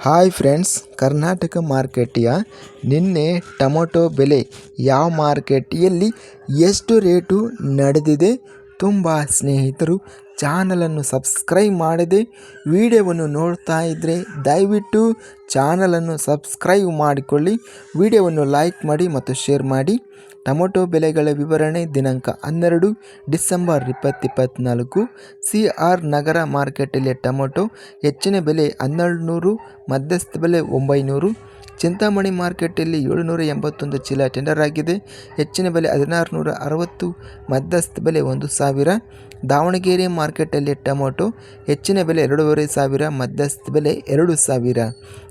Hi friends Karnataka ಮಾರ್ಕೆಟಿಯ ನಿನ್ನೆ tomato ಬೆಲೆ ಯಾವ ಮಾರ್ಕೆಟಿಯಲ್ಲಿ ಎಷ್ಟು ರೇಟು ನಡೆದಿದೆ ತುಂಬ ಸ್ನೇಹಿತರು ಚಾನಲನ್ನು ಸಬ್ಸ್ಕ್ರೈಬ್ ಮಾಡದೆ ವಿಡಿಯೋವನ್ನು ನೋಡ್ತಾ ಇದ್ದರೆ ದಯವಿಟ್ಟು ಚಾನಲನ್ನು ಸಬ್ಸ್ಕ್ರೈಬ್ ಮಾಡಿಕೊಳ್ಳಿ. ವಿಡಿಯೋವನ್ನು ಲೈಕ್ ಮಾಡಿ ಮತ್ತು ಶೇರ್ ಮಾಡಿ. ಟೊಮೊಟೊ ಬೆಲೆಗಳ ವಿವರಣೆ ದಿನಾಂಕ ಹನ್ನೆರಡು ಡಿಸೆಂಬರ್ ಇಪ್ಪತ್ತಿಪ್ಪತ್ನಾಲ್ಕು. ಸಿ ಆರ್ ನಗರ ಮಾರ್ಕೆಟಲ್ಲಿ ಟೊಮೊಟೊ ಹೆಚ್ಚಿನ ಬೆಲೆ ಹನ್ನೆರಡು ನೂರು ಮಧ್ಯಸ್ಥ ಬೆಲೆ ಒಂಬೈನೂರು. ಚಿಂತಾಮಣಿ ಮಾರ್ಕೆಟಲ್ಲಿ ಏಳುನೂರ ಎಂಬತ್ತೊಂದು ಚೀಲ ಟೆಂಡರ್ ಆಗಿದೆ. ಹೆಚ್ಚಿನ ಬೆಲೆ ಹದಿನಾರು ನೂರ ಅರವತ್ತು ಮಧ್ಯಸ್ಥ ಬೆಲೆ ಒಂದು ಸಾವಿರ. ದಾವಣಗೆರೆ ಮಾರ್ಕೆಟಲ್ಲಿ ಟೊಮೊಟೊ ಹೆಚ್ಚಿನ ಬೆಲೆ ಎರಡೂವರೆ ಸಾವಿರ, ಮಧ್ಯಸ್ಥ ಬೆಲೆ ಎರಡು ಸಾವಿರ.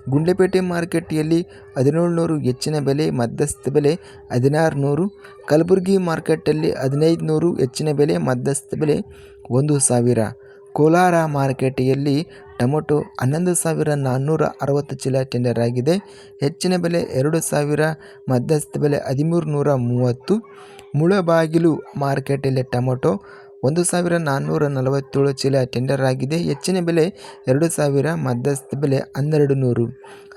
ಗುಂಡ್ಲೆಪೇಟೆ ಮಾರ್ಕೆಟಿಯಲ್ಲಿ ಹದಿನೇಳುನೂರು, ಹೆಚ್ಚಿನ ಬೆಲೆ ಮಧ್ಯಸ್ಥ ಬೆಲೆ ಹದಿನಾರು ನೂರು ಕಲಬುರಗಿ ಮಾರ್ಕೆಟಲ್ಲಿ ಹದಿನೈದು ನೂರು ಹೆಚ್ಚಿನ ಬೆಲೆ ಮಧ್ಯಸ್ಥ ಬೆಲೆ ಒಂದು ಸಾವಿರ. ಕೋಲಾರ ಮಾರ್ಕೆಟಿಯಲ್ಲಿ ಟೊಮೊಟೊ ಹನ್ನೊಂದು ಸಾವಿರ ನಾನ್ನೂರ ಅರವತ್ತು ಚೀಲ ಟೆಂಡರ್ ಆಗಿದೆ ಹೆಚ್ಚಿನ ಬೆಲೆ ಎರಡು ಸಾವಿರ, ಮಧ್ಯಸ್ಥ ಬೆಲೆ ಹದಿಮೂರು ನೂರ ಮೂವತ್ತು. ಮುಳಬಾಗಿಲು ಮಾರ್ಕೆಟಲ್ಲಿ ಟೊಮೊಟೊ ಒಂದು ಸಾವಿರ ನಾನ್ನೂರ ನಲವತ್ತೇಳು ಚೀಲ ಟೆಂಡರ್ ಆಗಿದೆ. ಹೆಚ್ಚಿನ ಬೆಲೆ ಎರಡು ಸಾವಿರ, ಮಧ್ಯಸ್ಥ ಬೆಲೆ ಹನ್ನೆರಡು ನೂರು.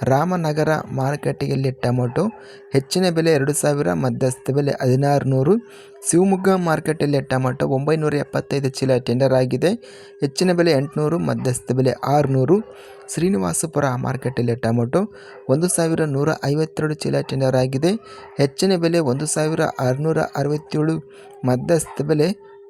ರಾಮನಗರ ಮಾರುಕಟ್ಟೆಯಲ್ಲಿ ಟೊಮೊಟೊ ಹೆಚ್ಚಿನ ಬೆಲೆ ಎರಡು ಸಾವಿರ, ಮಧ್ಯಸ್ಥ ಬೆಲೆ ಹದಿನಾರು ನೂರು. ಶಿವಮೊಗ್ಗ ಮಾರ್ಕೆಟಲ್ಲಿ ಟೊಮೊಟೊ ಒಂಬೈನೂರ ಎಪ್ಪತ್ತೈದು ಚೀಲ ಟೆಂಡರ್ ಆಗಿದೆ. ಹೆಚ್ಚಿನ ಬೆಲೆ ಎಂಟುನೂರು, ಮಧ್ಯಸ್ಥ ಬೆಲೆ ಆರುನೂರು. ಶ್ರೀನಿವಾಸಪುರ ಮಾರ್ಕೆಟಲ್ಲಿ ಟೊಮೊಟೊ ಒಂದು ಸಾವಿರ ನೂರ ಐವತ್ತೆರಡು ಚೀಲ ಟೆಂಡರ್ ಆಗಿದೆ. ಹೆಚ್ಚಿನ ಬೆಲೆ ಒಂದು ಸಾವಿರ ಆರುನೂರ ಅರವತ್ತೇಳು, ಮಧ್ಯಸ್ಥ ಬೆಲೆ